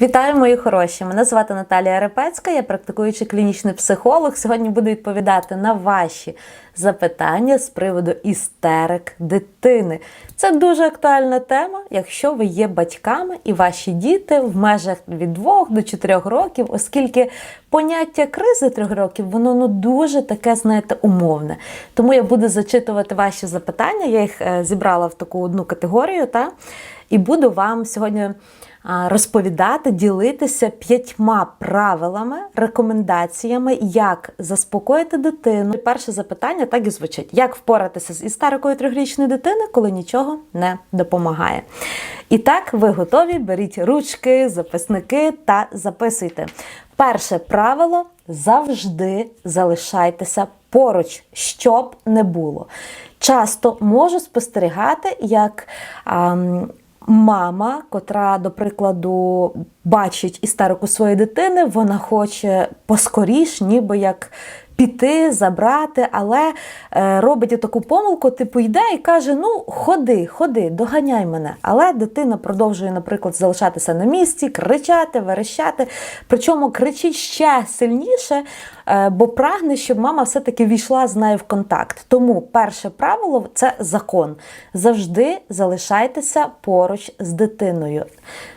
Вітаю, мої хороші! Мене звати Наталія Репецька, я практикуючий клінічний психолог. Сьогодні буду відповідати на ваші запитання з приводу істерик дитини. Це дуже актуальна тема, якщо ви є батьками і ваші діти в межах від 2 до 4 років, оскільки поняття кризи 3 років, воно ну дуже таке, знаєте, умовне. Тому я буду зачитувати ваші запитання. Я їх е, зібрала в таку одну категорію, та? і буду вам сьогодні розповідати, ділитися п'ятьма правилами, рекомендаціями, як заспокоїти дитину. Перше запитання так і звучить: як впоратися з істерикою трьохрічної дитини, коли нічого не допомагає? І так, ви готові? Беріть ручки, записники та записуйте. Перше правило завжди залишайтеся поруч, щоб не було. Часто можу спостерігати, як. А, Мама, котра, до прикладу, бачить істерику своєї дитини, вона хоче поскоріш, ніби як піти, забрати, але е, робить таку помилку, типу йде і каже: Ну, ходи, ходи, доганяй мене. Але дитина продовжує, наприклад, залишатися на місці, кричати, верещати. Причому кричить ще сильніше, е, бо прагне, щоб мама все-таки війшла з нею в контакт. Тому перше правило це закон. Завжди залишайтеся поруч з дитиною.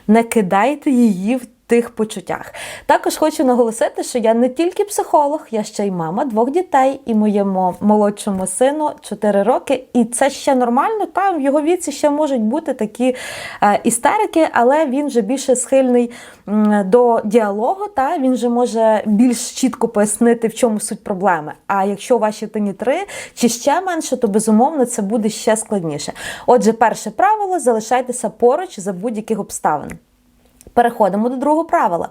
Не кидайте її в тих почуттях. Також хочу наголосити, що я не тільки психолог, я ще й мама двох дітей і моєму молодшому сину 4 роки. І це ще нормально. Та в його віці ще можуть бути такі е, істерики, але він вже більше схильний до діалогу. Та він же може більш чітко пояснити, в чому суть проблеми. А якщо у вашій тині три чи ще менше, то безумовно це буде ще складніше. Отже, перше правило залишайтеся поруч за будь-яких обставин. Переходимо до другого правила.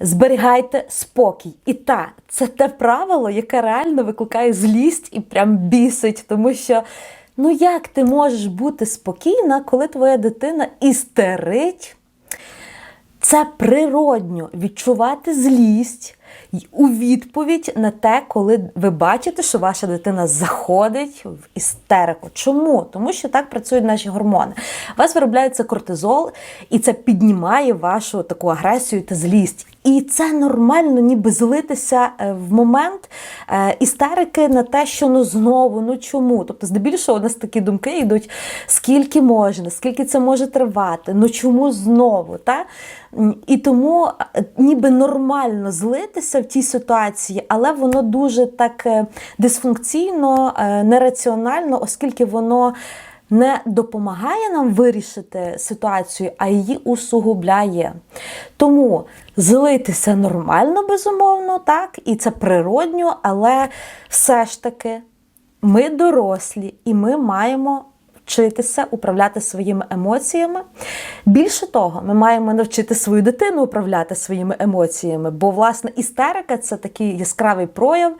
Зберігайте спокій. І та, це те правило, яке реально викликає злість і прям бісить, тому що. Ну, як ти можеш бути спокійна, коли твоя дитина істерить? Це природньо відчувати злість у відповідь на те, коли ви бачите, що ваша дитина заходить в істерику. Чому? Тому що так працюють наші гормони. У вас виробляється кортизол, і це піднімає вашу таку агресію та злість. І це нормально, ніби злитися е, в момент е, істерики на те, що ну знову, ну чому? Тобто, здебільшого у нас такі думки йдуть, скільки можна, скільки це може тривати, ну чому знову? Та? І тому е, ніби нормально злитися в тій ситуації, але воно дуже так дисфункційно, нераціонально, оскільки воно не допомагає нам вирішити ситуацію, а її усугубляє. Тому злитися нормально, безумовно, так, і це природньо, але все ж таки ми дорослі і ми маємо. Вчитися управляти своїми емоціями. Більше того, ми маємо навчити свою дитину управляти своїми емоціями, бо, власне, істерика це такий яскравий прояв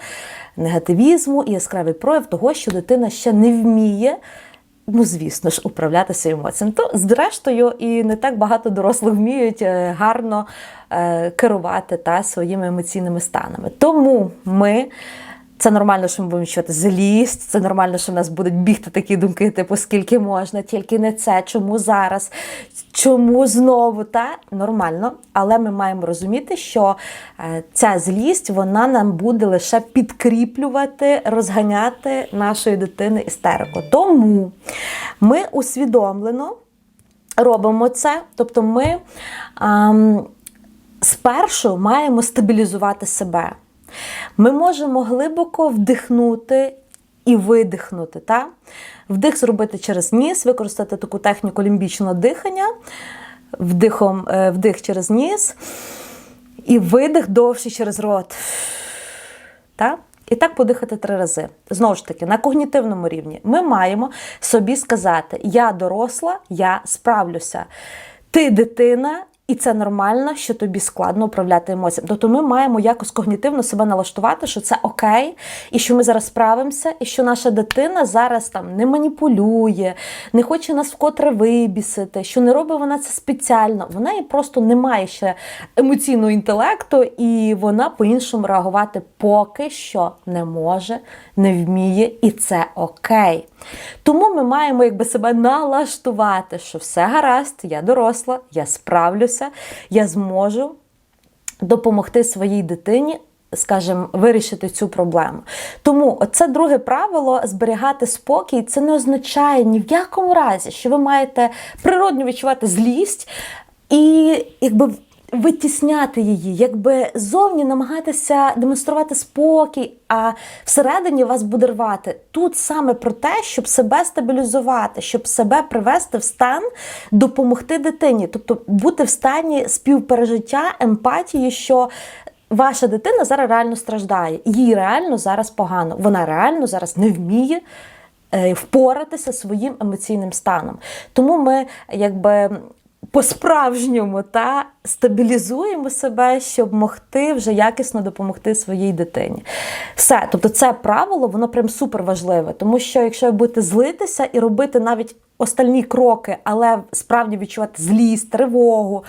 негативізму і яскравий прояв того, що дитина ще не вміє Ну, звісно ж, управлятися емоціями. То, зрештою, і не так багато дорослих вміють е, гарно е, керувати та своїми емоційними станами. Тому ми. Це нормально, що ми будемо відчувати злість, це нормально, що в нас будуть бігти такі думки, типу, скільки можна, тільки не це, чому зараз, чому знову та нормально. Але ми маємо розуміти, що е, ця злість вона нам буде лише підкріплювати, розганяти нашої дитини істерику. Тому ми усвідомлено робимо це, тобто ми ем, спершу маємо стабілізувати себе. Ми можемо глибоко вдихнути і видихнути. Та? Вдих зробити через ніс, використати таку техніку лімбічного дихання, вдихом, е, вдих через ніс і видих довший через рот. Та? І так подихати три рази. Знову ж таки, на когнітивному рівні ми маємо собі сказати: я доросла, я справлюся. Ти дитина, і це нормально, що тобі складно управляти емоціями. Тобто ми маємо якось когнітивно себе налаштувати, що це окей, і що ми зараз справимося, і що наша дитина зараз там не маніпулює, не хоче нас вкотре вибісити, що не робить вона це спеціально. Вона і просто не має ще емоційного інтелекту, і вона по-іншому реагувати поки що не може, не вміє, і це окей. Тому ми маємо якби себе налаштувати, що все гаразд, я доросла, я справлюся втомлюся, я зможу допомогти своїй дитині. Скажімо, вирішити цю проблему. Тому це друге правило зберігати спокій. Це не означає ні в якому разі, що ви маєте природньо відчувати злість і якби витісняти її, якби зовні намагатися демонструвати спокій, а всередині вас буде рвати. Тут саме про те, щоб себе стабілізувати, щоб себе привести в стан, допомогти дитині, тобто бути в стані співпережиття, емпатії, що. Ваша дитина зараз реально страждає, їй реально зараз погано. Вона реально зараз не вміє е, впоратися своїм емоційним станом. Тому ми якби по-справжньому та стабілізуємо себе, щоб могти вже якісно допомогти своїй дитині. Все, тобто, це правило, воно прям супер важливе, тому що якщо ви будете злитися і робити навіть остальні кроки, але справді відчувати злість, тривогу,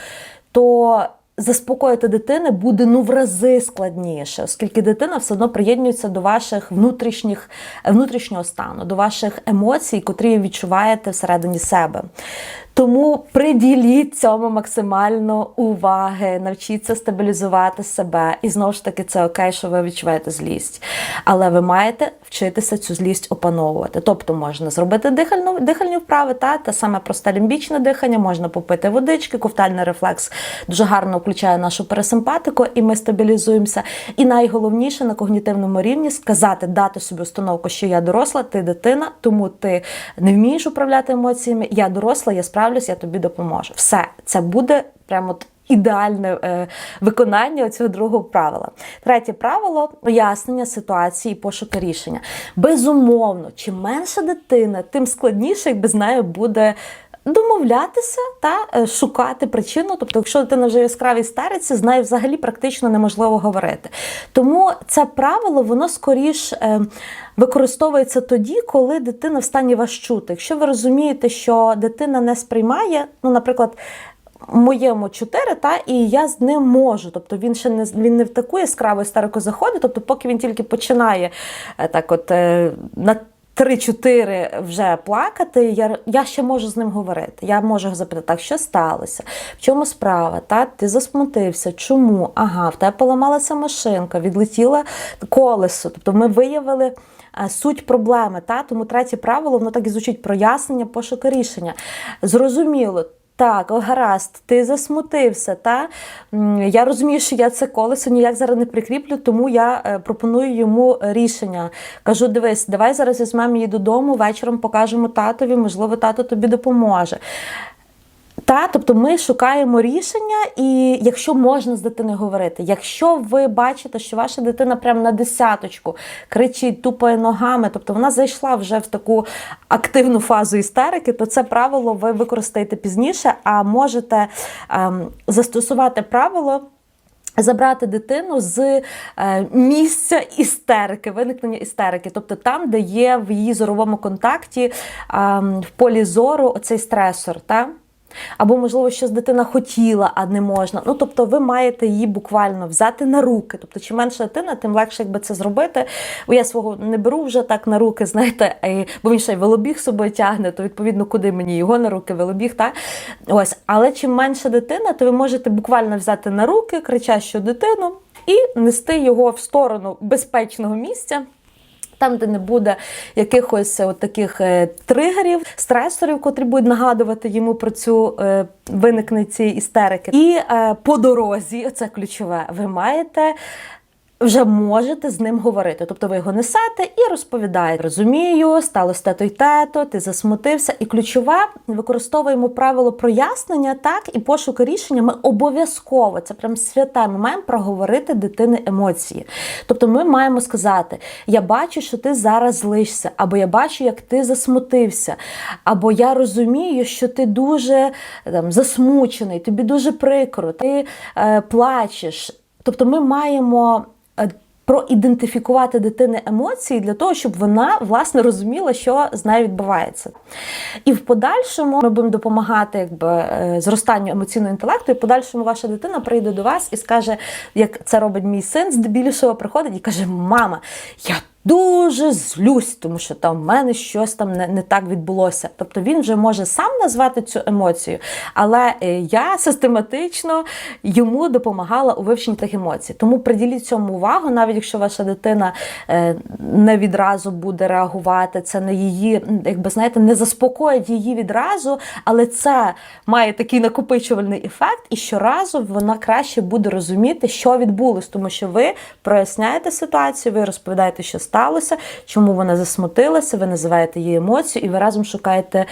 то заспокоїти дитини буде ну в рази складніше, оскільки дитина все одно приєднується до ваших внутрішніх внутрішнього стану, до ваших емоцій, котрі відчуваєте всередині себе. Тому приділіть цьому максимально уваги, навчіться стабілізувати себе. І знову ж таки, це окей, що ви відчуваєте злість. Але ви маєте вчитися цю злість опановувати. Тобто можна зробити дихальну, дихальні вправи, та, те саме просте лімбічне дихання, можна попити водички, ковтальний рефлекс дуже гарно включає нашу пересимпатику, і ми стабілізуємося. І найголовніше на когнітивному рівні сказати, дати собі установку, що я доросла, ти дитина, тому ти не вмієш управляти емоціями. Я доросла, я справлюсь, я тобі допоможу. Все, це буде прямо. Ідеальне е, виконання цього другого правила. Третє правило пояснення ситуації, і пошуки рішення. Безумовно, чим менша дитина, тим складніше, якби з нею буде домовлятися та е, шукати причину. Тобто, якщо дитина вже яскравій стариці, з нею взагалі практично неможливо говорити. Тому це правило, воно скоріш. Е, Використовується тоді, коли дитина в стані вас чути. Якщо ви розумієте, що дитина не сприймає, ну, наприклад, моєму 4, та, і я з ним можу. Тобто він ще не він не в таку яскраву істерику заходить, тобто, поки він тільки починає е, так от на 3-4 вже плакати, я я ще можу з ним говорити. Я можу запитати, так, що сталося, в чому справа? Та? Ти засмутився, чому? Ага, в тебе поламалася машинка, відлетіло колесо. Тобто ми виявили. Суть проблеми, та тому третє правило, воно так і звучить прояснення, пошуки рішення. Зрозуміло, так, гаразд, ти засмутився. Та? Я розумію, що я це колесо ніяк зараз не прикріплю, тому я е, пропоную йому рішення. Кажу: дивись, давай зараз візьмемо її додому, вечором покажемо татові, можливо, тато тобі допоможе. Та, тобто ми шукаємо рішення, і якщо можна з дитиною говорити, якщо ви бачите, що ваша дитина прямо на десяточку кричить, тупає ногами, тобто вона зайшла вже в таку активну фазу істерики, то це правило ви використаєте пізніше, а можете ем, застосувати правило. Забрати дитину з е, місця істерики, виникнення істерики, тобто там, де є в її зоровому контакті е, в полі зору оцей стресор. Та? Або, можливо, щось дитина хотіла, а не можна. Ну, тобто, ви маєте її буквально взяти на руки. Тобто, чим менша дитина, тим легше якби це зробити. Бо я свого не беру вже так на руки, знаєте, бо він ще й велобіг собою тягне, то відповідно, куди мені його на руки, велобіг, так? Ось, але чим менша дитина, то ви можете буквально взяти на руки кричащу дитину і нести його в сторону безпечного місця. Там, де не буде якихось от таких е, тригерів, стресорів, котрі будуть нагадувати йому про цю виникне ці істерики. І е, по дорозі, це ключове, ви маєте вже можете з ним говорити. Тобто ви його несете і розповідаєте. Розумію, сталося тето й тето, ти засмутився. І ключове використовуємо правило прояснення, так, і пошуку рішення. Ми обов'язково, це прям святе, ми маємо проговорити дитини емоції. Тобто ми маємо сказати: я бачу, що ти зараз злишся, або я бачу, як ти засмутився, або я розумію, що ти дуже там, засмучений, тобі дуже прикро, ти е, плачеш. Тобто ми маємо проідентифікувати дитини емоції для того, щоб вона власне розуміла, що з нею відбувається. І в подальшому ми будемо допомагати якби, е, зростанню емоційного інтелекту, і в подальшому ваша дитина прийде до вас і скаже, як це робить мій син, здебільшого приходить і каже: Мама, я дуже злюсь, тому що там в мене щось там не, не так відбулося. Тобто він вже може сам назвати цю емоцію, але е, я систематично йому допомагала у вивченні тих емоцій. Тому приділіть цьому увагу, навіть якщо ваша дитина е, не відразу буде реагувати, це не її, якби знаєте, не заспокоїть її відразу, але це має такий накопичувальний ефект, і щоразу вона краще буде розуміти, що відбулось, тому що ви проясняєте ситуацію, ви розповідаєте, що сталося, чому вона засмутилася, ви називаєте її емоцію, і ви разом шукаєте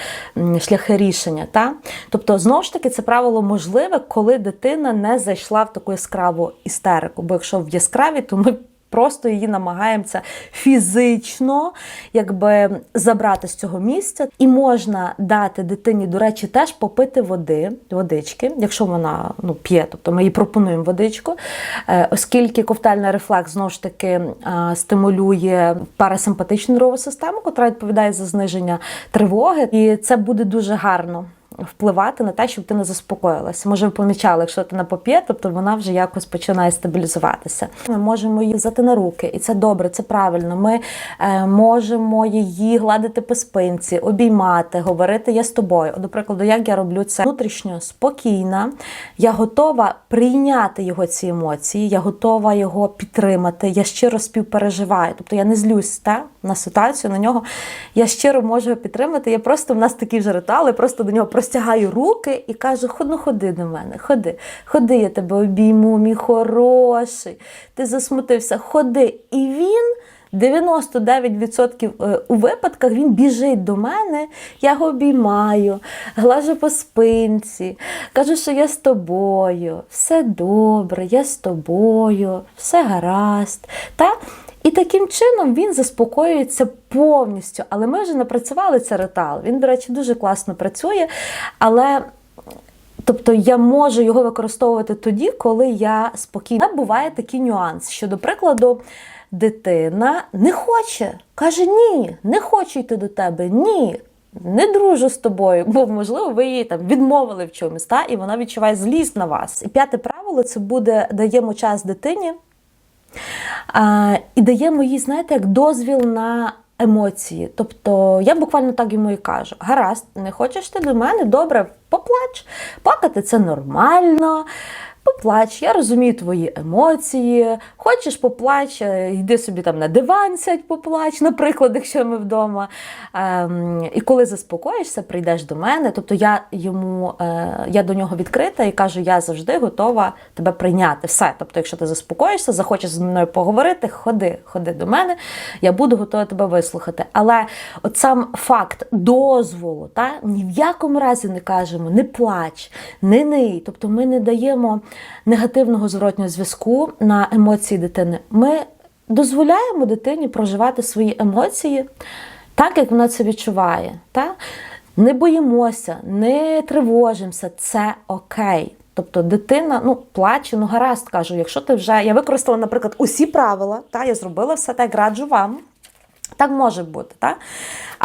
шляхи рішення. Та? Тобто, знову ж таки, це правило можливе, коли дитина не зайшла в таку яскраву істерику. Бо якщо в яскраві, то ми. Просто її намагаємося фізично якби забрати з цього місця, і можна дати дитині, до речі, теж попити води, водички, якщо вона ну, п'є, тобто ми їй пропонуємо водичку, Е, оскільки ковтальний рефлекс знову ж таки е, стимулює парасимпатичну нервову систему, яка відповідає за зниження тривоги, і це буде дуже гарно впливати на те, щоб ти не заспокоїлася. Може, ви помічали, якщо ти не поп'є, тобто вона вже якось починає стабілізуватися. Ми можемо її взяти на руки, і це добре, це правильно. Ми е, можемо її гладити по спинці, обіймати, говорити я з тобою. До прикладу, як я роблю це внутрішньо спокійна, я готова прийняти його ці емоції, я готова його підтримати, я щиро співпереживаю. Тобто я не злюсь та, на ситуацію, на нього. Я щиро можу його підтримати. Я просто в нас такі вже ритуали, просто до нього простягаю руки і кажу: ну ходи до мене, ходи, ходи, я тебе обійму, мій хороший. Ти засмутився, ходи. І він. 99% е, у випадках він біжить до мене, я його обіймаю, глажу по спинці, кажу, що я з тобою, все добре, я з тобою, все гаразд. Та? І таким чином він заспокоюється повністю. Але ми вже напрацювали цей ритуал. Він, до речі, дуже класно працює, але. Тобто я можу його використовувати тоді, коли я спокійна. Буває такий нюанс, що, до прикладу, дитина не хоче, каже: ні, не хочу йти до тебе, ні. Не дружу з тобою, бо можливо ви її там відмовили в чомусь, та і вона відчуває злість на вас. І п'яте правило це буде даємо час дитині і даємо їй, знаєте, як дозвіл на емоції. Тобто я буквально так йому і кажу: гаразд, не хочеш ти до мене? Добре, поплач. Плакати це нормально. Поплач, я розумію твої емоції. Хочеш поплач, е, йди собі там на диван, сядь, поплач, наприклад, якщо ми вдома. Ем, і коли заспокоїшся, прийдеш до мене. Тобто я йому, е, я до нього відкрита і кажу, я завжди готова тебе прийняти. Все. Тобто, якщо ти заспокоїшся, захочеш зі мною поговорити, ходи, ходи до мене, я буду готова тебе вислухати. Але от сам факт дозволу, та, ні в якому разі не кажемо, не плач, не ний. Тобто ми не даємо негативного зворотнього зв'язку на емоції дитини. Ми дозволяємо дитині проживати свої емоції так, як вона це відчуває. Та? Не боїмося, не тривожимося, це окей. Тобто дитина ну, плаче, ну гаразд кажу, якщо ти вже. Я використала, наприклад, усі правила, та, я зробила все так, раджу вам. Так може бути, так?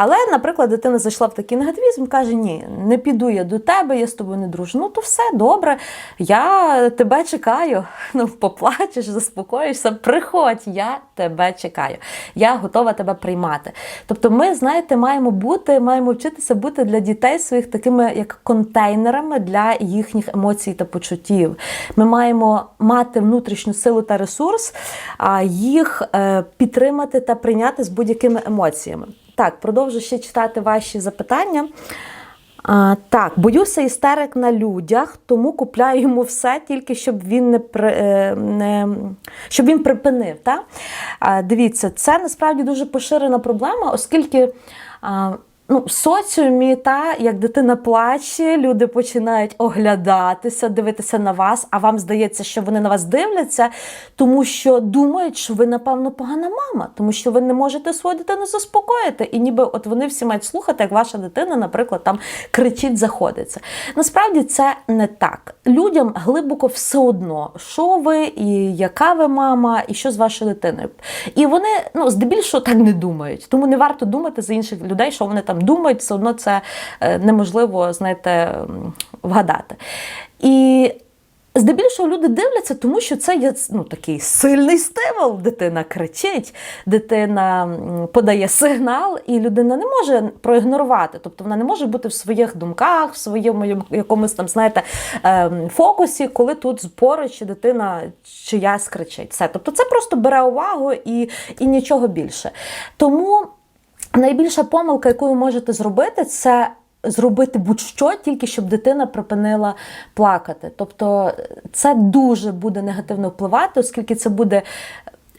Але, наприклад, дитина зайшла в такий негативізм, каже: Ні, не піду я до тебе, я з тобою не дружу. Ну, то все добре, я тебе чекаю. Ну, поплачеш, заспокоїшся, приходь, я тебе чекаю. Я готова тебе приймати. Тобто, ми, знаєте, маємо бути, маємо вчитися бути для дітей своїх такими як контейнерами для їхніх емоцій та почуттів. Ми маємо мати внутрішню силу та ресурс, а їх е, підтримати та прийняти з будь-якими емоціями. Так, продовжу ще читати ваші запитання. А, так, боюся істерик на людях, тому купляю йому все, тільки щоб він не е, не щоб він припинив. Та? А, дивіться, це насправді дуже поширена проблема, оскільки. А, Ну, в соціумі, та як дитина плаче, люди починають оглядатися, дивитися на вас, а вам здається, що вони на вас дивляться, тому що думають, що ви, напевно, погана мама, тому що ви не можете свою дитину заспокоїти. І ніби от вони всі мають слухати, як ваша дитина, наприклад, там кричить, заходиться. Насправді це не так. Людям глибоко все одно, що ви, і яка ви мама, і що з вашою дитиною. І вони ну, здебільшого так не думають. Тому не варто думати за інших людей, що вони там думають, все одно це е, неможливо, знаєте, вгадати. І Здебільшого люди дивляться, тому що це є ну, такий сильний стимул. Дитина кричить, дитина подає сигнал, і людина не може проігнорувати. Тобто вона не може бути в своїх думках, в своєму якомусь там, знаєте, ем, фокусі, коли тут поруч дитина чиясь кричить. Все. Тобто це просто бере увагу і, і нічого більше. Тому найбільша помилка, яку ви можете зробити, це зробити будь-що, тільки щоб дитина припинила плакати. Тобто це дуже буде негативно впливати, оскільки це буде.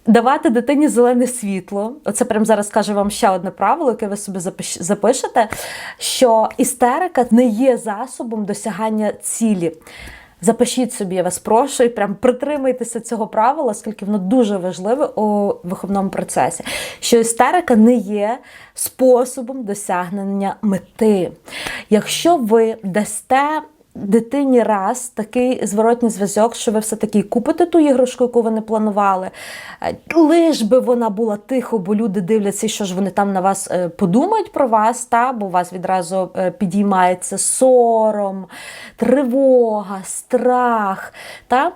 Давати дитині зелене світло. Оце прямо зараз скажу вам ще одне правило, яке ви собі запиш- запишете, що істерика не є засобом досягання цілі. Запишіть собі, я вас прошу, і прям притримайтеся цього правила, оскільки воно дуже важливе у виховному процесі. Що істерика не є способом досягнення мети. Якщо ви дасте дитині раз такий зворотній зв'язок, що ви все-таки купите ту іграшку, яку ви не планували, е, лиш би вона була тихо, бо люди дивляться, що ж вони там на вас е, подумають про вас, та, бо у вас відразу е, підіймається сором, тривога, страх. Та?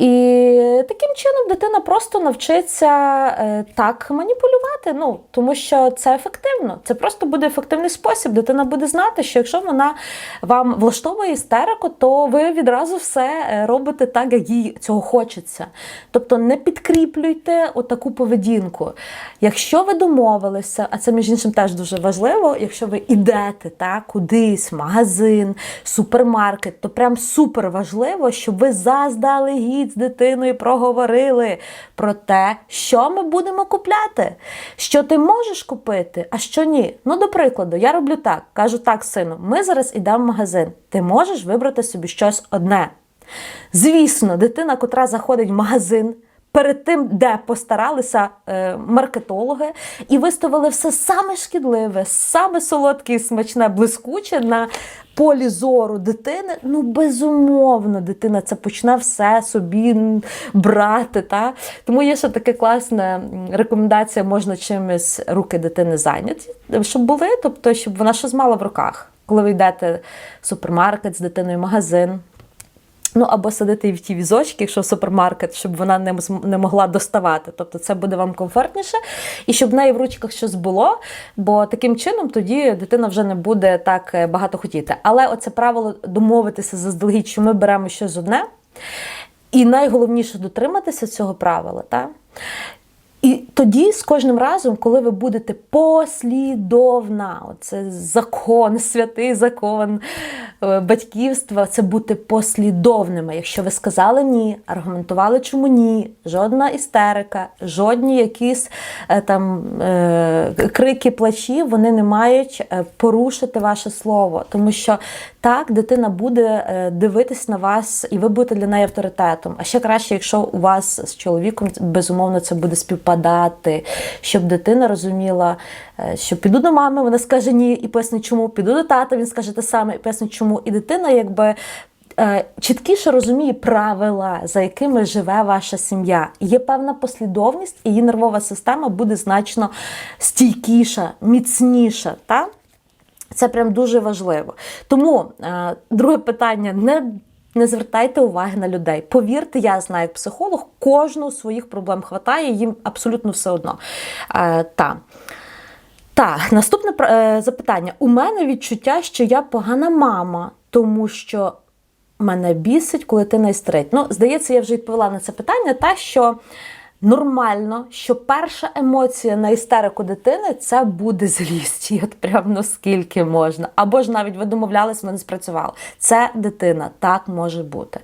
І таким чином дитина просто навчиться е, так маніпулювати. Ну тому що це ефективно. Це просто буде ефективний спосіб. Дитина буде знати, що якщо вона вам влаштовує істерику, то ви відразу все е, робите так, як їй цього хочеться. Тобто не підкріплюйте отаку поведінку. Якщо ви домовилися, а це між іншим теж дуже важливо, якщо ви йдете так, кудись, в магазин, супермаркет, то прям супер важливо, щоб ви заздалегідь з дитиною проговорили про те, що ми будемо купляти, що ти можеш купити, а що ні. Ну, до прикладу, я роблю так: кажу так, сину, ми зараз йдемо в магазин. Ти можеш вибрати собі щось одне. Звісно, дитина, котра заходить в магазин. Перед тим, де постаралися е, маркетологи і виставили все саме шкідливе, саме солодке і смачне, блискуче на полі зору дитини. Ну, безумовно, дитина це почне все собі брати. Та? Тому є ще така класна рекомендація: можна чимось руки дитини зайняті, щоб були, тобто, щоб вона щось мала в руках. Коли ви йдете в супермаркет з дитиною, магазин. Ну, або садити в ті візочки, якщо супермаркет, щоб вона не, не могла доставати. Тобто це буде вам комфортніше, і щоб в неї в ручках щось було, бо таким чином тоді дитина вже не буде так е, багато хотіти. Але оце правило домовитися заздалегідь, що ми беремо щось одне, і найголовніше дотриматися цього правила. Та? І тоді з кожним разом, коли ви будете послідовна, це закон, святий закон е, батьківства, це бути послідовними. Якщо ви сказали ні, аргументували, чому ні, жодна істерика, жодні якісь е, там е, крики, плачі, вони не мають порушити ваше слово, тому що так дитина буде дивитись на вас, і ви будете для неї авторитетом. А ще краще, якщо у вас з чоловіком безумовно це буде співпадати, щоб дитина розуміла, е, що піду до мами, вона скаже ні і пояснить чому, піду до тата, він скаже те саме і пояснить чому. І дитина якби. е, Чіткіше розуміє правила, за якими живе ваша сім'я. Є певна послідовність, і її нервова система буде значно стійкіша, міцніша. Та? Це прям дуже важливо. Тому е, друге питання: не, не звертайте уваги на людей. Повірте, я знаю як психолог, кожного своїх проблем хватає, їм абсолютно все одно. Е, та. Так, наступне е, запитання. У мене відчуття, що я погана мама, тому що мене бісить, коли ти не істерить. Ну, здається, я вже відповіла на це питання, та що нормально, що перша емоція на істерику дитини це буде злість. І от прям ну скільки можна. Або ж навіть ви домовлялись, воно не спрацювало. Це дитина, так може бути.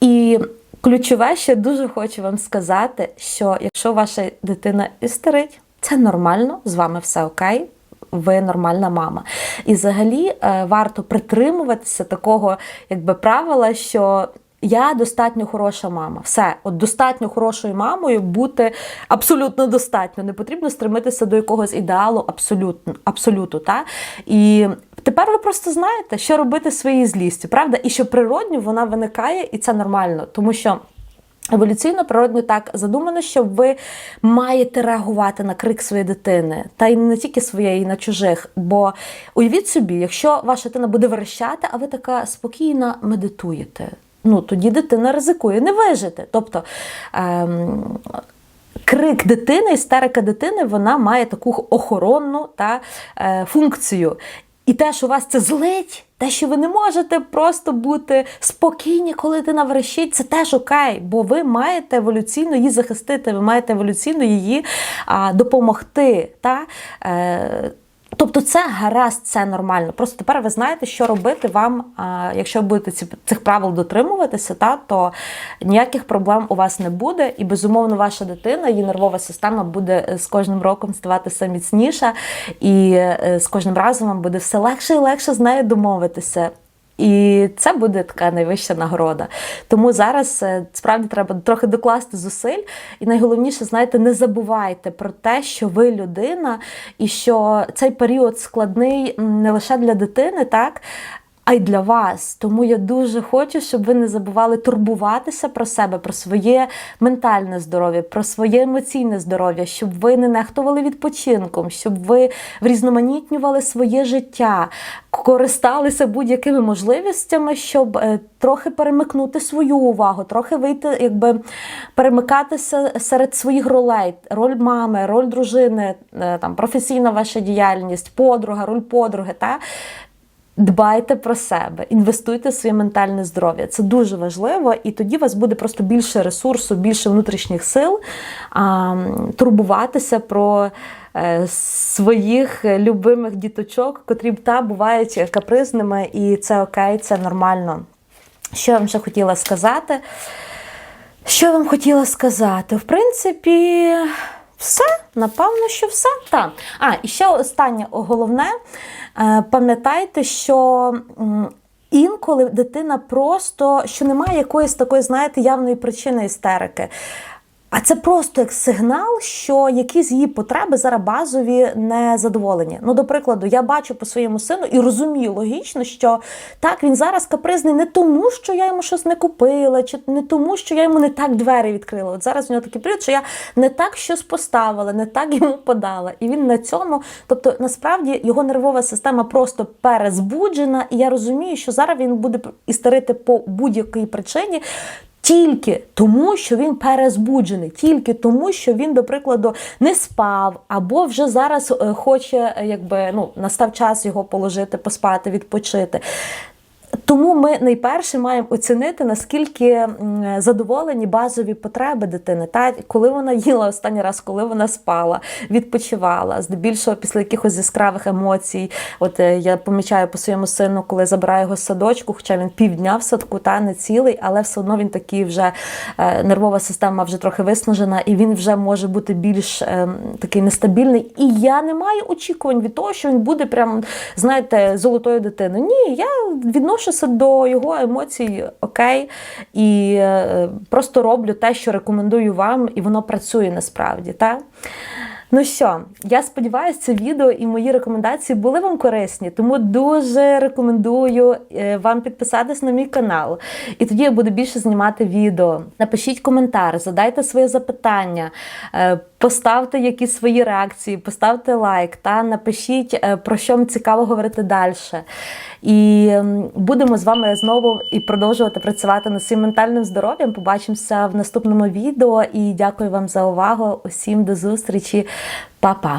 І ключове, ще дуже хочу вам сказати, що якщо ваша дитина істерить, це нормально, з вами все окей. Ви нормальна мама. І взагалі е, варто притримуватися такого якби правила, що я достатньо хороша мама. Все, от достатньо хорошою мамою бути абсолютно достатньо. Не потрібно стремитися до якогось ідеалу абсолютно, абсолюту. Та? І тепер ви просто знаєте, що робити своєю злістю, правда? І що природньо вона виникає, і це нормально, тому що. Еволюційно природньо так задумано, що ви маєте реагувати на крик своєї дитини, та й не тільки своєї, і на чужих. Бо уявіть собі, якщо ваша дитина буде верещати, а ви така спокійно медитуєте. Ну тоді дитина ризикує не вижити. Тобто ем, крик дитини, істерика дитини, вона має таку охоронну та, е, функцію. І те, що вас це злить, те, що ви не можете просто бути спокійні, коли дитина верещить, це теж окей, бо ви маєте еволюційно її захистити, ви маєте еволюційно її а, допомогти. Та? Е, Тобто це гаразд, це нормально. Просто тепер ви знаєте, що робити вам, якщо будете ці, цих правил дотримуватися, та, то ніяких проблем у вас не буде. І безумовно, ваша дитина, її нервова система буде е, з кожним роком ставати все міцніша, і е, з кожним разом вам буде все легше і легше з нею домовитися. І це буде така найвища нагорода. Тому зараз е, справді треба трохи докласти зусиль. І найголовніше, знаєте, не забувайте про те, що ви людина, і що цей період складний не лише для дитини, так. А й для вас. Тому я дуже хочу, щоб ви не забували турбуватися про себе, про своє ментальне здоров'я, про своє емоційне здоров'я, щоб ви не нехтували відпочинком, щоб ви врізноманітнювали своє життя, користалися будь-якими можливостями, щоб е, трохи перемикнути свою увагу, трохи вийти, якби перемикатися серед своїх ролей, роль мами, роль дружини, е, там професійна ваша діяльність, подруга, роль подруги. Та? Дбайте про себе, інвестуйте в своє ментальне здоров'я. Це дуже важливо, і тоді у вас буде просто більше ресурсу, більше внутрішніх сил а, турбуватися про е, своїх любимих діточок, котрі та бувають капризними, і це окей, це нормально. Що я вам ще хотіла сказати? Що я вам хотіла сказати? В принципі, все, напевно, що все. Так. А, і ще останнє головне. Е, Пам'ятайте, що інколи дитина просто що немає якоїсь такої, знаєте, явної причини істерики. А це просто як сигнал, що якісь її потреби зараз базові не задоволені. Ну, до прикладу, я бачу по своєму сину і розумію логічно, що так він зараз капризний не тому, що я йому щось не купила, чи не тому, що я йому не так двері відкрила. От зараз у нього такий період, що я не так щось поставила, не так йому подала. І він на цьому, тобто, насправді його нервова система просто перезбуджена, і я розумію, що зараз він буде істерити по будь-якій причині. Тільки тому, що він перезбуджений, тільки тому, що він, до прикладу, не спав, або вже зараз е, хоче, е, якби ну настав час його положити, поспати, відпочити. Тому ми найперше маємо оцінити, наскільки задоволені базові потреби дитини, та коли вона їла останній раз, коли вона спала, відпочивала, здебільшого після якихось яскравих емоцій. От е, я помічаю по своєму сину, коли забираю його з садочку, хоча він півдня в садку, та не цілий, але все одно він такий вже е, нервова система вже трохи виснажена, і він вже може бути більш е, такий нестабільний. І я не маю очікувань від того, що він буде прям, знаєте, золотою дитиною. Ні, я відношуся до його емоцій окей, і е, просто роблю те, що рекомендую вам, і воно працює насправді. так? Ну що, я сподіваюся, це відео і мої рекомендації були вам корисні, тому дуже рекомендую е, вам підписатись на мій канал. І тоді я буду більше знімати відео. Напишіть коментар, задайте своє запитання, е, поставте якісь свої реакції, поставте лайк та напишіть, е, про що вам цікаво говорити далі. І будемо з вами знову і продовжувати працювати над своїм ментальним здоров'ям. Побачимося в наступному відео і дякую вам за увагу. Усім до зустрічі, Па-па!